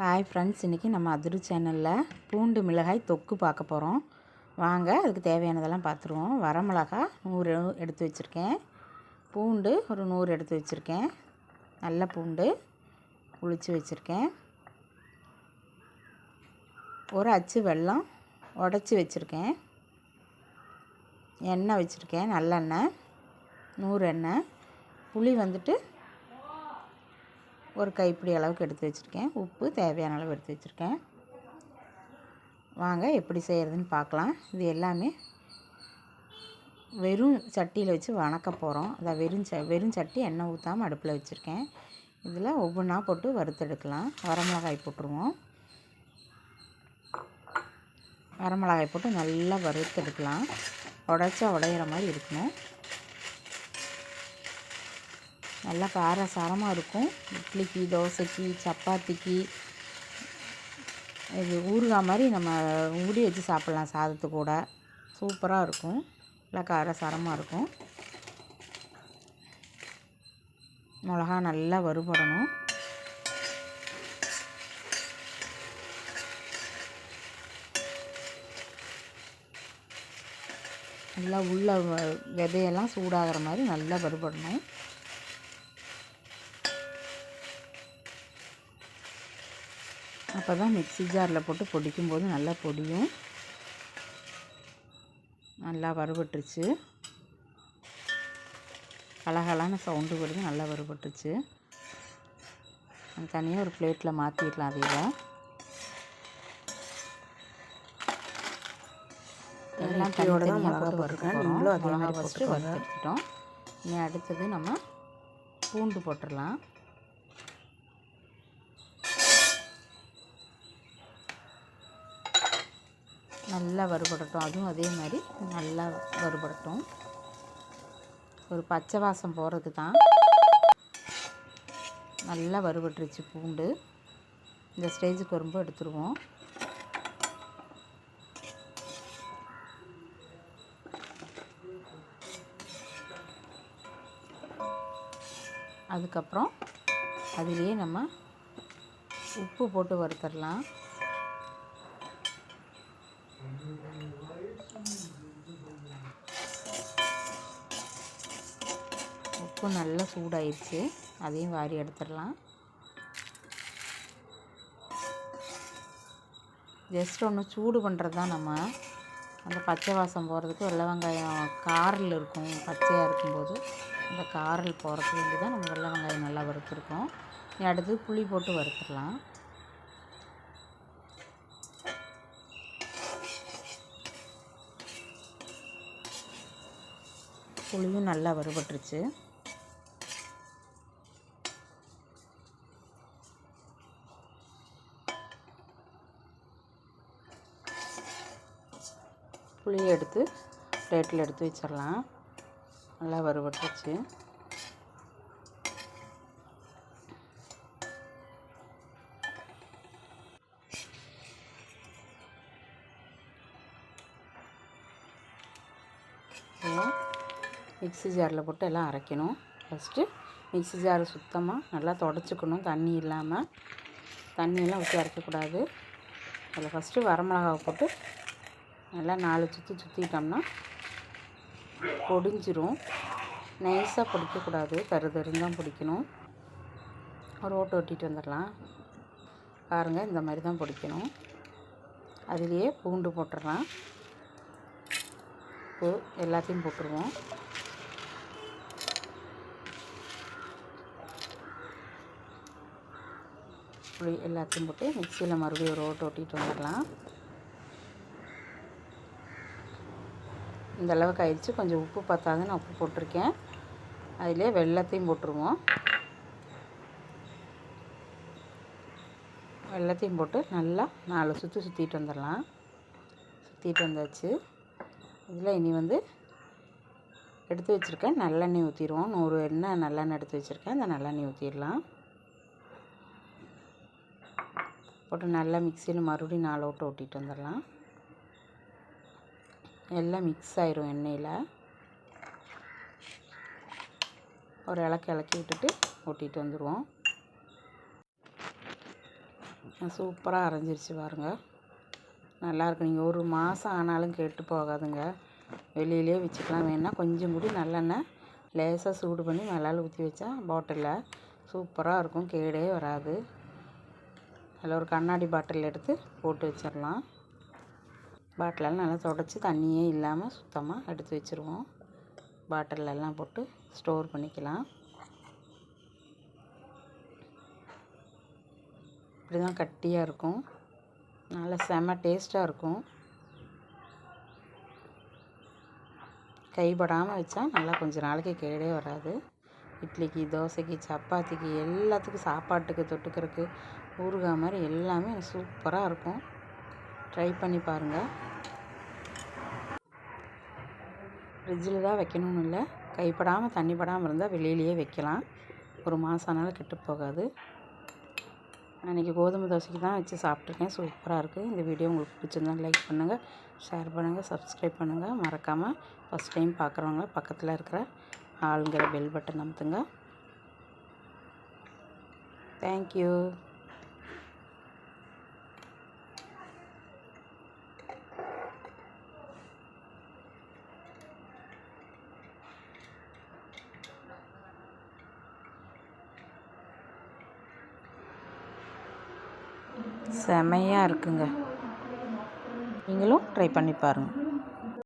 Hi friends இன்றைக்கி நம்ம அதிரு சேனலில் பூண்டு மிளகாய் தொக்கு பார்க்க போகிறோம் வாங்க அதுக்கு தேவையானதெல்லாம் பார்த்துருவோம். வரமிளகா நூறு எடுத்து வச்சுருக்கேன். பூண்டு ஒரு நூறு எடுத்து வச்சுருக்கேன். நல்ல பூண்டு குளிச்சு வச்சுருக்கேன். ஒரு அச்சு வெல்லம் உடச்சி வச்சுருக்கேன். எண்ணெய் வச்சுருக்கேன் நல்லெண்ணெய் நூறு எண்ணெய். புளி வந்துட்டு ஒரு கைப்பிடி அளவுக்கு எடுத்து வச்சுருக்கேன். உப்பு தேவையான அளவு எடுத்து வச்சுருக்கேன். வாங்க எப்படி செய்கிறதுன்னு பார்க்கலாம். இது எல்லாமே வெறும் சட்டியில் வச்சு வணக்க போகிறோம் அதான் வெறும் ச வெறும் சட்டி எண்ணெய் ஊற்றாமல் அடுப்பில் வச்சுருக்கேன். இதில் ஒவ்வொன்றா போட்டு வறுத்தெடுக்கலாம். வரமிளகாய் போட்டுருவோம். வரமிளகாய் போட்டு நல்லா வறுத்தெடுக்கலாம். உடச்சா உடையிற மாதிரி இருக்கணும். நல்லா கார சாரமாக இருக்கும். இட்லிக்கு தோசைக்கு சப்பாத்திக்கு. இது ஊறுகாய் மாதிரி நம்ம ஊடி வச்சு சாப்பிட்லாம் சாதத்து கூட. சூப்பராக இருக்கும். நல்லா கார சாரமாக இருக்கும். மிளகா நல்லா வறுபடணும். நல்லா உள்ள விதையெல்லாம் சூடாகிற மாதிரி நல்லா வறுபடணும். அப்போ தான் மிக்ஸி ஜாரில் போட்டு பொடிக்கும்போது நல்லா பொடியும். நல்லா வறுபட்டுருச்சு. கலகலான சவுண்டு வருது நல்லா வறுபட்டுருச்சு. தனியாக ஒரு பிளேட்டில் மாற்றிடலாம் அதையில் எல்லாம் தான் தனித்தனியாக மிளகா போட்டு போட்டிருக்கேன். நீங்களும் அதே மிளகா மாதிரி ஃபஸ்ட்டு. வறுத்தெடுத்துட்டோம் இனி அடுத்தது நம்ம பூண்டு போட்டுடலாம். நல்லா வறுபடட்டும். அதுவும் அதே மாதிரி நல்லா வறுபடட்டும். ஒரு பச்சை வாசம் போகிறது தான். நல்லா வறுபட்டுருச்சு பூண்டு. இந்த ஸ்டேஜுக்கு வரும்போது எடுத்துருவோம். அதுக்கப்புறம் அதிலேயே நம்ம உப்பு போட்டு வறுத்தரலாம். உப்பு நல்லா சூடாயிடுச்சு அதையும் வாரி எடுத்துடலாம். ஜஸ்ட் ஒன்று சூடு பண்ணுறது தான் நம்ம. அந்த பச்சை வாசம் போகிறதுக்கு வெள்ளை வெங்காயம் காரில் இருக்கும் பச்சையாக இருக்கும்போது. அந்த காரல் போகிறதுக்கு வேண்டி தான் நம்ம வெள்ளை வெங்காயம் நல்லா வறுத்துருக்கோம். அடுத்து புளி போட்டு வறுத்துடலாம். புளியும் நல்லா வறுபட்டுருச்சு. புளியை எடுத்து பிளேட்டில் எடுத்து வச்சிடலாம். நல்லா வறுபட்டுருச்சு. அப்புறம் மிக்ஸி ஜாரில் போட்டு எல்லாம் அரைக்கணும். ஃபஸ்ட்டு மிக்ஸி ஜார் சுத்தமாக நல்லா தொடச்சிக்கணும். தண்ணி இல்லாமல் தண்ணியெல்லாம் ஊற்றி அரைக்கக்கூடாது. அதில் ஃபஸ்ட்டு வரமிளகாவை போட்டு நல்லா நாலு சுற்றி சுற்றிட்டோம்னா பொடிஞ்சிரும். நைஸாக பிடிக்கக்கூடாது. தரு தருந்தான் தான் பிடிக்கணும். ஒரு ஓட்டு ஒட்டிட்டு வந்துடலாம். பாருங்கள் இந்த மாதிரி தான் பிடிக்கணும். அதுலேயே பூண்டு போட்டுடலாம். இப்போ எல்லாத்தையும் போட்டுருவோம். புளி எல்லாத்தையும் போட்டு மிக்சியில் மறுபடியும் ஒரு ஓட்டு ஓட்டிட்டு வந்துடலாம். இந்த அளவுக்கு ஆயிடுச்சு. கொஞ்சம் உப்பு பத்தாது நான் உப்பு போட்டிருக்கேன். அதிலே வெள்ளத்தையும் போட்டுருவோம். வெள்ளத்தையும் போட்டு நல்லா நாலு சுற்றி சுற்றிட்டு வந்துடலாம். சுற்றிட்டு வந்தாச்சு. இதில் இனி வந்து எடுத்து வச்சுருக்கேன் நல்லெண்ணெய் ஊற்றிடுவோம் நூறு எண்ணெய் நல்லெண்ணெய் எடுத்து வச்சுருக்கேன். அந்த நல்லெண்ணெய் ஊற்றிடலாம் போட்டு நல்லா மிக்சியில் மறுபடியும் நாலு ஓட்டு ஓட்டிட்டு வந்துடலாம். எல்லாம் மிக்ஸ் ஆயிரும் எண்ணெயில். ஒரு இலக்கு இலக்கி விட்டுட்டு ஓட்டிட்டு வந்துடுவோம் சூப்பராக அரைஞ்சிருச்சு பாருங்க. நல்லாயிருக்கு நீங்கள் ஒரு மாதம் ஆனாலும் கெட்டு போகாதுங்க. வெளியிலே வச்சுக்கலாம். வேணால் கொஞ்சம் கூடி நல்லெண்ணெய் லேசாக சூடு பண்ணி மேலால் ஊற்றி வச்சா பாட்டிலில் சூப்பராக இருக்கும். கேடே வராது. அதில் ஒரு கண்ணாடி பாட்டில் எடுத்து போட்டு வச்சிடலாம். பாட்டிலெல்லாம் நல்லா தொடச்சி தண்ணியே இல்லாமல் சுத்தமாக எடுத்து வச்சுருவோம். பாட்டிலெல்லாம் போட்டு ஸ்டோர் பண்ணிக்கலாம். இப்படி தான் கட்டியாக இருக்கும். நல்லா செம டேஸ்ட்டாக இருக்கும். கைப்படாமல் வச்சா நல்லா கொஞ்சம் நாளைக்கு கேடே வராது. இட்லிக்கு தோசைக்கு சப்பாத்திக்கு எல்லாத்துக்கும் சாப்பாட்டுக்கு தொட்டுக்கிறதுக்கு ஊறுகாய் மாதிரி எல்லாமே சூப்பராக இருக்கும். ட்ரை பண்ணி பாருங்கள் ஃப்ரிட்ஜில் தான் வைக்கணும்னு இல்லை. கைப்படாமல் தண்ணி படாமல் இருந்தால் வெளியிலேயே வைக்கலாம். ஒரு மாதம் ஆனாலும் கெட்டு போகாது. அன்றைக்கி கோதுமை தோசைக்கு தான் வச்சு சாப்பிட்ருக்கேன் சூப்பராக இருக்குது இந்த வீடியோ உங்களுக்கு பிடிச்சிருந்தால் லைக் பண்ணுங்கள் ஷேர் பண்ணுங்கள் சப்ஸ்கிரைப் பண்ணுங்கள் மறக்காமல் ஃபஸ்ட் டைம் பார்க்குறவங்க பக்கத்தில் இருக்கிற ஆளுங்கிற பெல் பட்டன் அமுத்துங்க. தேங்க்யூ செமையாக இருக்குங்க. நீங்களும் ட்ரை பண்ணி பாருங்கள்